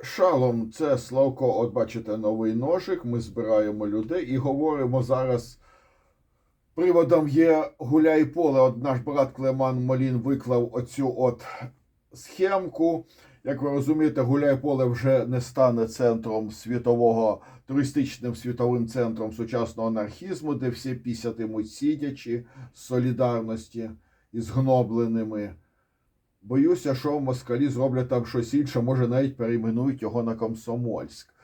Шалом, це Славко, от бачите, новий ножик. Ми збираємо людей і говоримо зараз. Приводом є гуляй поле. От наш брат Клеман Молін виклав оцю от схемку. Як ви розумієте, гуляй поле вже не стане центром світового туристичним світовим центром сучасного анархізму, де всі пісятимуть сидячи з солідарності із гнобленими. Боюся, що в москалі зроблять там щось інше, може навіть перейменують його на Комсомольськ.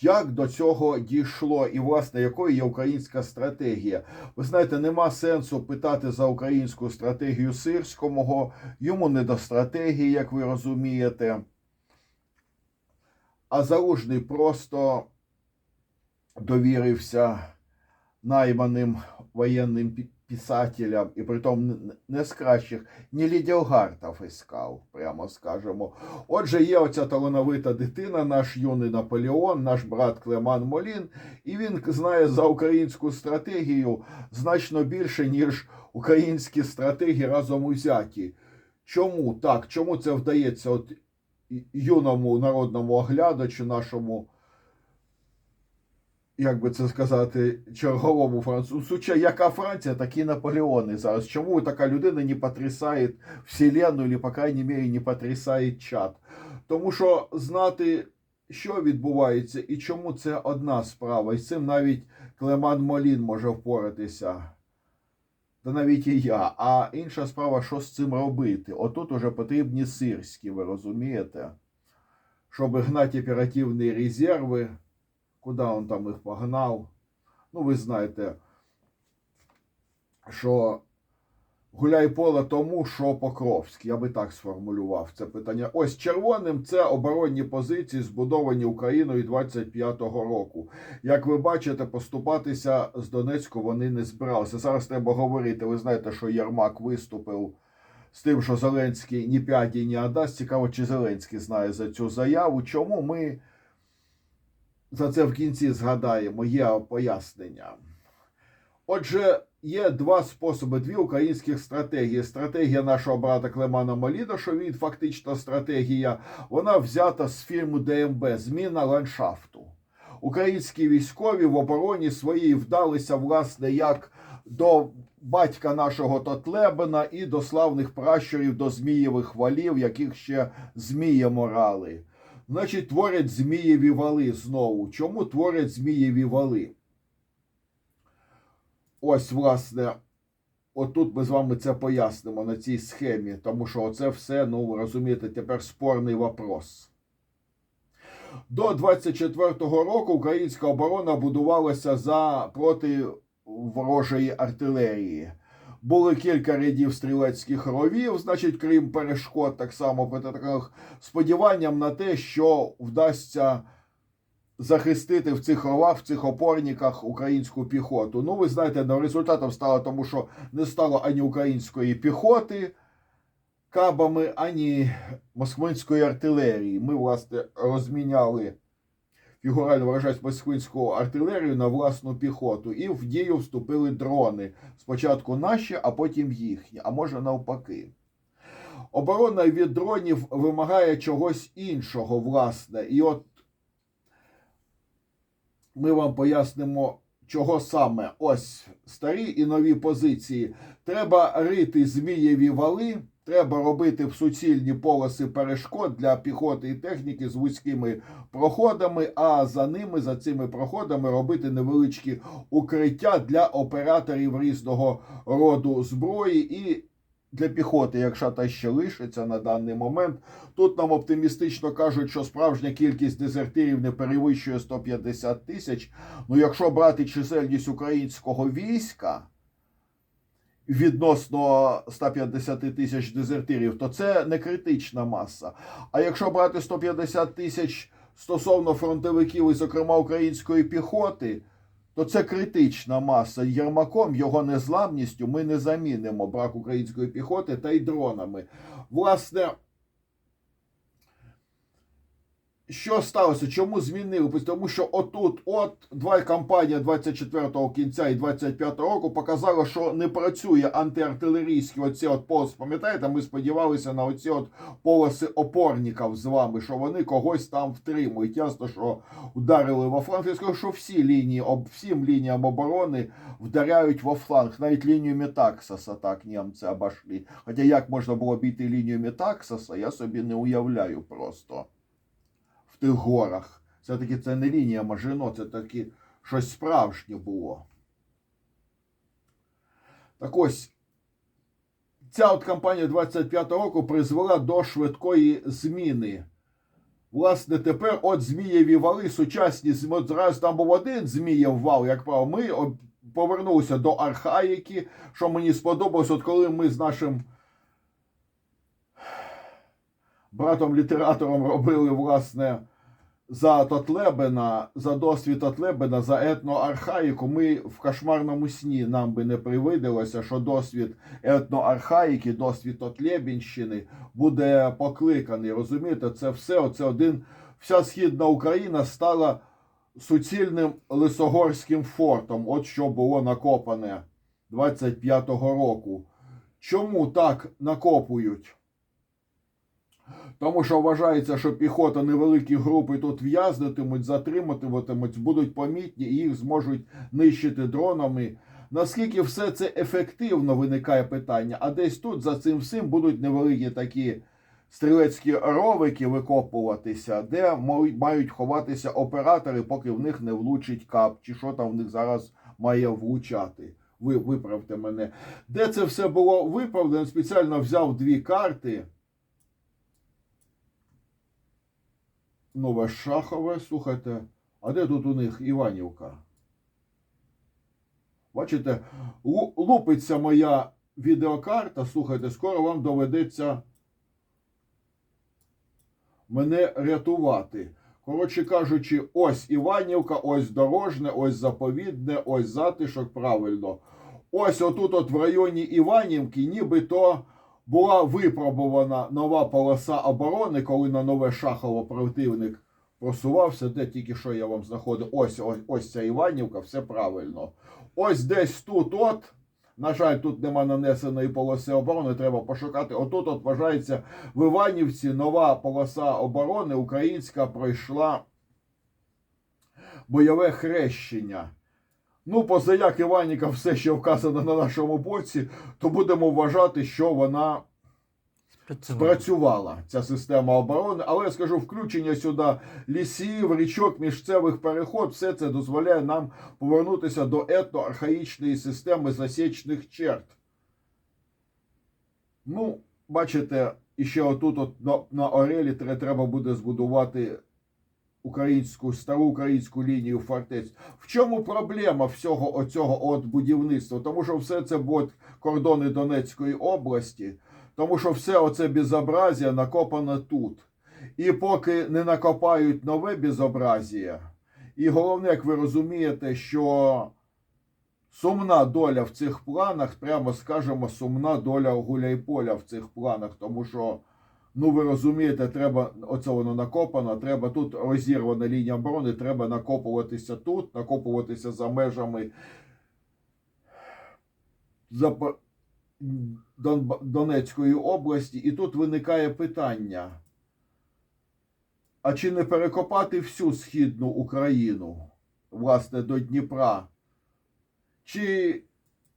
Як до цього дійшло, і власне якою є українська стратегія? Ви знаєте, нема сенсу питати за українську стратегію сирського, йому не до стратегії, як ви розумієте. А залужний просто довірився найманим воєнним пі- писателям, і притом не з кращих, не Лідіогартов іскав, прямо скажемо. Отже, є оця талановита дитина, наш юний Наполеон, наш брат Клеман Молін, і він знає за українську стратегію значно більше, ніж українські стратегії разом узяті. Чому так? Чому це вдається от юному народному оглядачу, нашому, як би це сказати, черговому французу? Яка Франція, такі Наполеони зараз? Чому така людина не потрясає Вселенну, або, по крайній мірі, не потрясає чат? Тому що знати, що відбувається і чому це одна справа. І з цим навіть Клеман Молін може впоратися. Та навіть і я. А інша справа, що з цим робити? Отут уже потрібні сирські, ви розумієте? Щоб гнати оперативні резерви, куди він там їх погнав. Ну, ви знаєте, що гуляй поле тому, що Покровський. Я би так сформулював це питання. Ось червоним це оборонні позиції, збудовані Україною 25-го року. Як ви бачите, поступатися з Донецьку вони не збиралися. Зараз треба говорити. Ви знаєте, що Єрмак виступив з тим, що Зеленський ні п'яті, ні адасть. Цікаво, чи Зеленський знає за цю заяву. Чому ми за це в кінці згадаємо? Є пояснення. Отже, є два способи, дві українських стратегії. Стратегія нашого брата Клемана Моліда, що він фактично стратегія, вона взята з фільму ДМБ Зміна ландшафту. Українські військові в обороні своїй вдалися, власне, як до батька нашого Тотлебена і до славних пращурів, до Змієвих валів, яких ще змії морали. Значить, творять Змієві вали знову. Чому творять Змієві вали? Ось, власне, отут ми з вами це пояснимо на цій схемі, тому що оце все, ну, розумієте, тепер спорний вопрос. До 24-го року українська оборона будувалася за проти ворожої артилерії. Були кілька рядів стрілецьких ровів, значить, крім перешкод, так само проти таких сподіванням на те, що вдасться захистити в цих ровах, в цих опорниках українську піхоту. Ну, ви знаєте, ну, результатом стало тому, що не стало ані української піхоти кабами, ані москвинської артилерії. Ми, власне, розміняли фігурально виражаюсь, москвинську артилерію на власну піхоту, і в дію вступили дрони. Спочатку наші, а потім їхні, а може навпаки. Оборона від дронів вимагає чогось іншого, власне. І от ми вам пояснимо, чого саме ось старі і нові позиції. Треба рити змієві вали, треба робити в суцільні полоси перешкод для піхоти і техніки з вузькими проходами, а за ними, за цими проходами, робити невеличкі укриття для операторів різного роду зброї і. Для піхоти, якщо та ще лишиться на даний момент, тут нам оптимістично кажуть, що справжня кількість дезертирів не перевищує 150 тисяч. Ну, якщо брати чисельність українського війська відносно 150 тисяч дезертирів, то це не критична маса. А якщо брати 150 тисяч стосовно фронтовиків, і, зокрема української піхоти, то це критична маса. Єрмаком його незламністю ми не замінимо брак української піхоти та й дронами. Власне, що сталося? Чому змінили? Тому що отут, от два кампанія 24-го кінця і 25-го року показала, що не працює антиартилерійські оці от полоси. Пам'ятаєте, ми сподівалися на оці от полоси опорників з вами, що вони когось там втримують. Ясно, що ударили во фланг. Я скажу, що всі лінії, всім лініям оборони вдаряють во фланг. Навіть лінію Метаксаса так німці обошли. Хоча як можна було обійти лінію Метаксаса, я собі не уявляю просто тих горах. Все-таки це не лінія Мажино, це таки щось справжнє було. Так ось, ця от кампанія 25 року призвела до швидкої зміни. Власне, тепер от Змієві вали сучасні. От зараз там був один Змієв вал, як правило, ми повернулися до архаїки, що мені сподобалось, от коли ми з нашим братом-літератором робили, власне, за Татлебена, за досвід Татлебена, за етноархаїку, ми в кошмарному сні нам би не привиділося, що досвід етноархаїки, досвід Татлебінщини буде покликаний. Розумієте, це все, оце один, вся східна Україна стала суцільним лисогорським фортом. От що було накопане 25-го року. Чому так накопують? Тому що вважається, що піхота невеликі групи тут в'язнитимуть, затриматимуть, будуть помітні і їх зможуть нищити дронами. Наскільки все це ефективно виникає питання, а десь тут за цим всім будуть невеликі такі стрілецькі ровики викопуватися, де мають ховатися оператори, поки в них не влучить кап, чи що там в них зараз має влучати. Ви виправте мене. Де це все було виправдано, спеціально взяв дві карти. Нове Шахове, слухайте, а де тут у них Іванівка? Бачите, лупиться моя відеокарта, слухайте, скоро вам доведеться мене рятувати. Коротше кажучи, ось Іванівка, ось дорожне, ось заповідне, ось затишок, правильно. Ось отут, от в районі Іванівки, нібито була випробувана нова полоса оборони, коли на нове Шахово противник просувався, де тільки що я вам знаходив. Ось, ось, ось ця Іванівка, все правильно. Ось десь тут, от. На жаль, тут нема нанесеної полоси оборони, треба пошукати. Отут от вважається в Іванівці нова полоса оборони українська пройшла бойове хрещення. Ну, позаяк Іваніка все ще вказано на нашому боці, то будемо вважати, що вона спрацювала ця система оборони. Але я скажу, включення сюди лісів, річок, місцевих переход, все це дозволяє нам повернутися до етноархаїчної системи засічних черт. Ну, бачите, і ще отут, от на, на Орелі, треба буде збудувати українську стару українську лінію фортець. В чому проблема всього оцього от будівництва? Тому що все це будуть кордони Донецької області, тому що все оце безобразія накопане тут. І поки не накопають нове безобразія, і головне, як ви розумієте, що сумна доля в цих планах, прямо скажемо, сумна доля Гуляйполя в цих планах, тому що, ну ви розумієте, треба оце воно накопано, треба тут розірвана лінія оборони, треба накопуватися тут, накопуватися за межами Донецької області, і тут виникає питання. А чи не перекопати всю східну Україну, власне, до Дніпра? Чи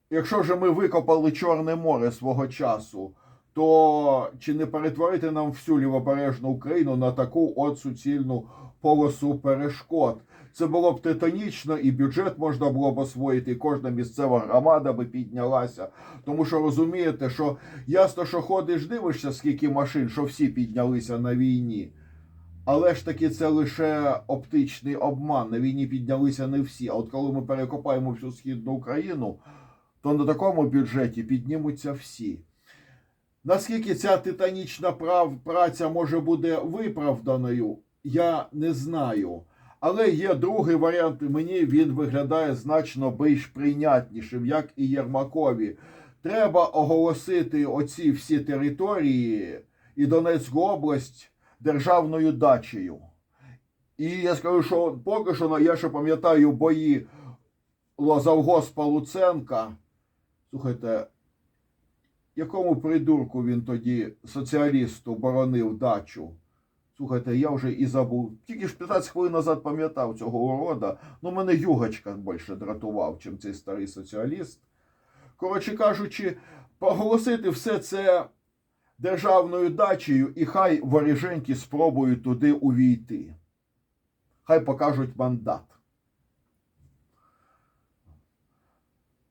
якщо вже ми викопали Чорне море свого часу, то чи не перетворити нам всю лівобережну Україну на таку от суцільну полосу перешкод? Це було б титанічно, і бюджет можна було б освоїти, і кожна місцева громада би піднялася. Тому що розумієте, що ясно, що ходиш, дивишся, скільки машин, що всі піднялися на війні. Але ж таки це лише оптичний обман. На війні піднялися не всі. А от коли ми перекопаємо всю східну Україну, то на такому бюджеті піднімуться всі. Наскільки ця титанічна праця може бути виправданою, я не знаю. Але є другий варіант, мені він виглядає значно більш прийнятнішим, як і Єрмакові. Треба оголосити оці всі території і Донецьку область державною дачею. І я скажу, що поки що я ще пам'ятаю бої Лозавгоспа Луценка. Слухайте, якому придурку він тоді соціалісту боронив дачу? Слухайте, я вже і забув. Тільки ж 15 хвилин назад пам'ятав цього урода. Ну, мене Югачка більше дратував, чим цей старий соціаліст. Коротше кажучи, проголосити все це державною дачею, і хай воріженьки спробують туди увійти. Хай покажуть мандат.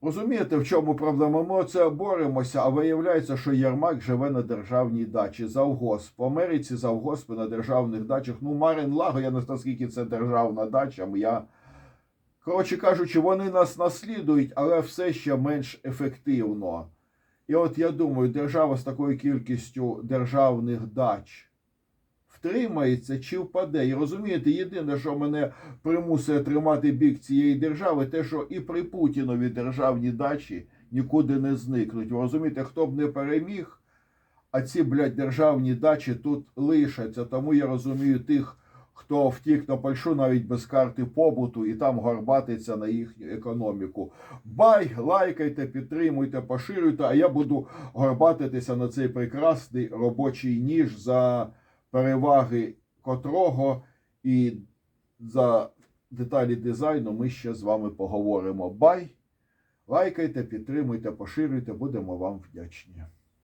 Розумієте, в чому проблема? Ми оце боремося, а виявляється, що Єрмак живе на державній дачі. Завгосп. В Америці завгоспи на державних дачах. Ну, Марин Лаго, я не знаю, скільки це державна дача. Я... Коротше кажучи, вони нас наслідують, але все ще менш ефективно. І от я думаю, держава з такою кількістю державних дач втримається чи впаде. І розумієте, єдине, що мене примусує тримати бік цієї держави, те, що і при Путінові державні дачі нікуди не зникнуть. Ви розумієте, хто б не переміг, а ці, блядь, державні дачі тут лишаться. Тому я розумію тих, хто втік на Польщу навіть без карти побуту і там горбатиться на їхню економіку. Бай, лайкайте, підтримуйте, поширюйте, а я буду горбатитися на цей прекрасний робочий ніж за переваги котрого і за деталі дизайну ми ще з вами поговоримо. Бай! Лайкайте, підтримуйте, поширюйте, будемо вам вдячні.